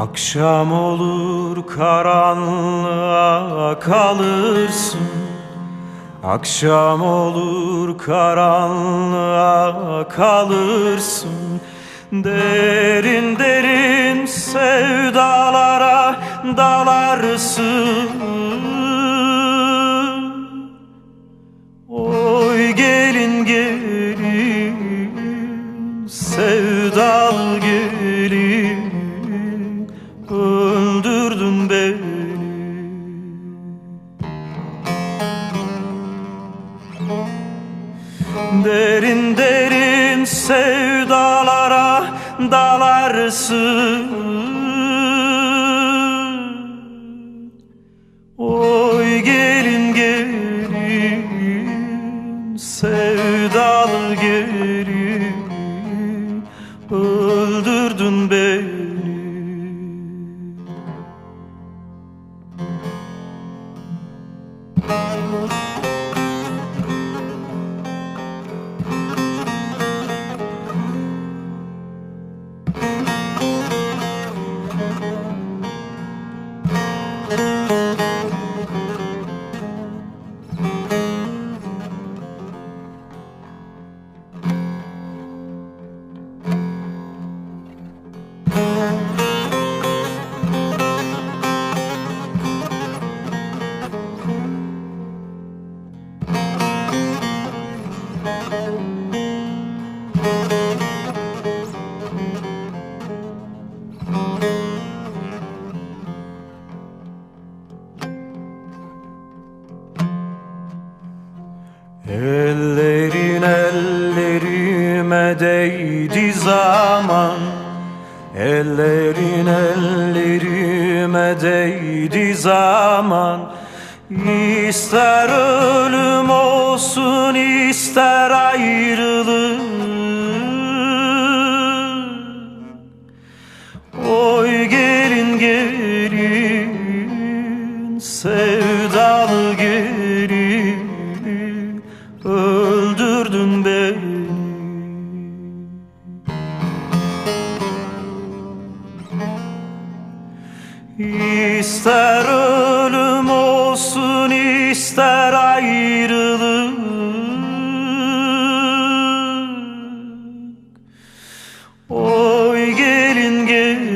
Akşam olur karanlığa kalırsın. Akşam olur karanlığa kalırsın. Derin derin sevdalara dalarsın beni. Derin derin sevdalara dalarsın. Oy gelin gelin sevdalı gelin. Öldürdün Ellerin ellerime zaman. Ellerin ellerime zaman. İster ölüm gelin sevdalı gelin öldürdün beni. İster ölüm olsun ister ayrılık. Oy gelin gelin.